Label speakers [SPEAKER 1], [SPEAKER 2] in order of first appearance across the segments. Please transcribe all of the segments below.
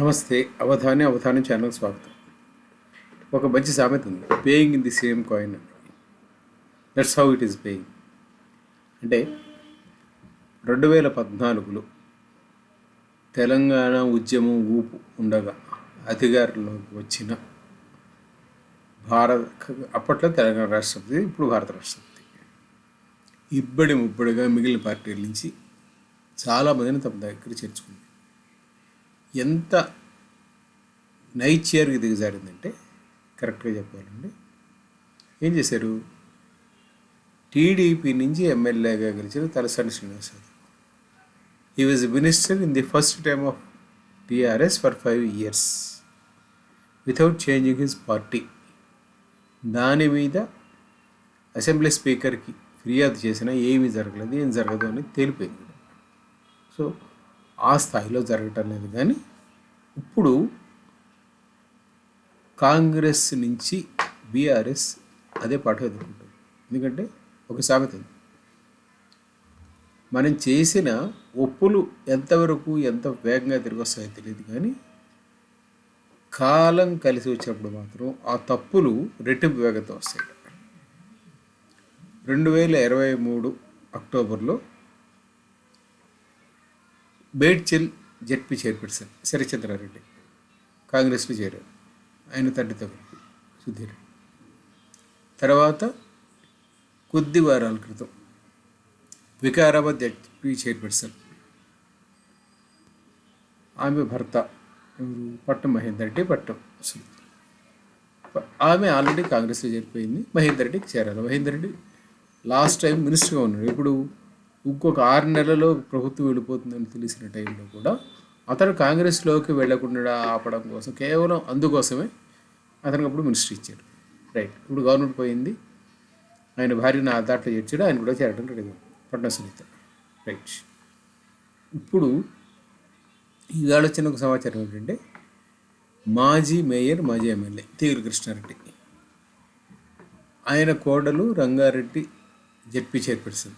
[SPEAKER 1] నమస్తే అవధాని అవధాని ఛానల్ స్వాగతం. ఒక మంచి సామెత ఉంది. Paying in the same coin అని. That's how it is paying అంటే రెండు వేల పద్నాలుగులో తెలంగాణ ఉద్యమం ఊపు ఉండగా అధికారంలోకి వచ్చిన భారత అప్పట్లో తెలంగాణ రాష్ట్రపతి ఇప్పుడు భారత రాష్ట్రపతి. ఇబ్బడి ముబ్బడిగా మిగిలిన పార్టీల నుంచి చాలామందిని తమ దగ్గర చేర్చుకుంది. ఎంత నైచ్యారికి దిగజారిందంటే కరెక్ట్గా చెప్పాలండి ఏం చేశారు? టీడీపీ నుంచి ఎమ్మెల్యేగా గెలిచిన Talasani Srinivasarao. He was minister in the first time of TRS for five years without changing his party దాని మీద అసెంబ్లీ స్పీకర్కి ఫిర్యాదు చేసినా ఏమీ జరగలేదు ఏం జరగదు అని తేలిపోయింది. సో ఆ స్థాయిలో జరగటం లేదు కానీ ఇప్పుడు కాంగ్రెస్ నుంచి బీఆర్ఎస్ అదే పాట ఎదుర్కొంటుంది. ఎందుకంటే ఒక సామెత ఉంది. మనం చేసిన ఒప్పులు ఎంతవరకు ఎంత వేగంగా తిరిగి వస్తాయో తెలియదు కానీ కాలం కలిసి వచ్చినప్పుడు మాత్రం ఆ తప్పులు రెట్టింపు వేగంతో వస్తాయి. రెండు వేల ఇరవై మూడు అక్టోబర్లో బేడ్చెల్ జెడ్పీ చైర్పర్సన్ శరచంద్రారెడ్డి కాంగ్రెస్లో చేరారు. ఆయన తండ్రితో కలిపి సుధీర్. తర్వాత కొద్ది వారాల క్రితం వికారాబాద్ జెడ్పీ చైర్పర్సన్. ఆమె భర్త ఎవరు? పట్టం మహేందర్ రెడ్డి పట్టం ఆమె ఆల్రెడీ కాంగ్రెస్లో చేరిపోయింది. మహేందర్ రెడ్డికి చేరాలి. మహేందర్ రెడ్డి లాస్ట్ టైం మినిస్టర్గా ఉన్నాడు ఇప్పుడు ఇంకొక ఆరు నెలలో ప్రభుత్వం వెళ్ళిపోతుందని తెలిసిన టైంలో కూడా అతను కాంగ్రెస్లోకి వెళ్ళకుండా ఆపడం కోసం కేవలం అందుకోసమే అతనికి అప్పుడు మినిస్ట్రీ ఇచ్చాడు. రైట్. ఇప్పుడు గవర్నమెంట్ పోయింది. ఆయన భార్యను ఆ దాంట్లో చేర్చాడు. ఆయన కూడా చేరడం రెడీ పట్న సునీత. రైట్. ఇప్పుడు ఇవాళ వచ్చిన ఒక సమాచారం ఏంటంటే మాజీ మేయర్ మాజీ ఎమ్మెల్యే తీరు కృష్ణారెడ్డి. ఆయన కోడలు రంగారెడ్డి జడ్పీ చైర్పర్సన్.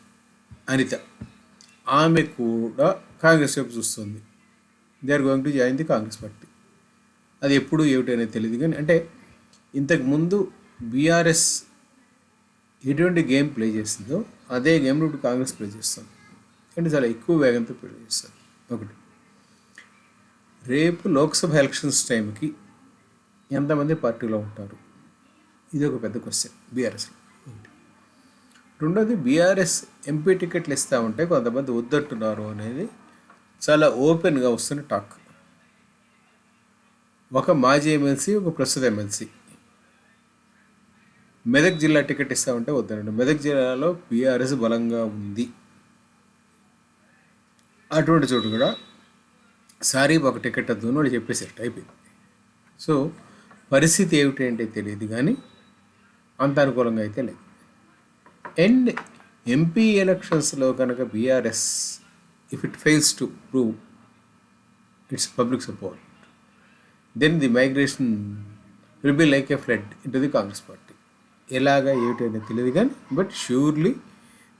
[SPEAKER 1] అనిత. ఆమె కూడా కాంగ్రెస్ వైపు చూస్తుంది. They are going to join the Congress party. అది ఎప్పుడు ఏమిటనేది తెలియదు కానీ అంటే ఇంతకుముందు బీఆర్ఎస్ ఎటువంటి గేమ్ ప్లే చేస్తుందో అదే గేమ్లో ఇప్పుడు కాంగ్రెస్ ప్లే చేస్తుంది. అంటే చాలా ఎక్కువ వేగంతో ప్లే చేస్తారు ఒకటి. రేపు లోక్సభ ఎలక్షన్స్ టైంకి ఎంతమంది పార్టీలో ఉంటారు? ఇది ఒక పెద్ద క్వశ్చన్ బీఆర్ఎస్లో. రెండోది బీఆర్ఎస్ ఎంపీ టికెట్లు ఇస్తా ఉంటే కొంతమంది వద్దంటున్నారు అనేది చాలా ఓపెన్గా వస్తున్న టాక్. ఒక మాజీ ఎమ్మెల్సీ ఒక ప్రస్తుత ఎమ్మెల్సీ మెదక్ జిల్లా టికెట్ ఇస్తా ఉంటే వద్దనండి మెదక్ జిల్లాలో బీఆర్ఎస్ బలంగా ఉంది. అటువంటి చోటు కూడా సారీ ఒక టికెట్ వద్దు అని వాళ్ళు చెప్పేసారు అయిపోయింది. సో పరిస్థితి ఏమిటి అంటే తెలియదు కానీ అంత అనుకూలంగా అయితే లేదు. అండ్ ఎంపీ ఎలక్షన్స్లో కనుక BRS if it fails to prove its public support then the migration will be like a flood into the Congress party ఎలాగా ఏమిటి అనేది తెలియదు కానీ but surely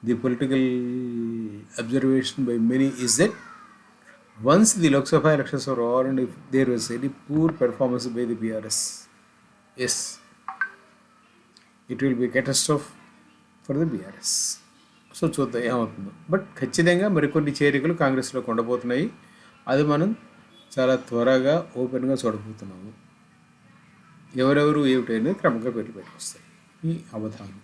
[SPEAKER 1] the political observation by many is that once the Lok elections are and if and if there was any poor performance by the BRS, yes, it will be for the BRS. So చూద్దాం ఏమవుతుందో. But ఖచ్చితంగా మరికొన్ని చేరికలు కాంగ్రెస్లో ఉండబోతున్నాయి అది మనం చాలా త్వరగా ఓపెన్గా చూడబోతున్నాము. ఎవరెవరు ఏమిటైనా క్రమంగా పెట్టి పెట్టుకొస్తాయి. ఈ అవధానం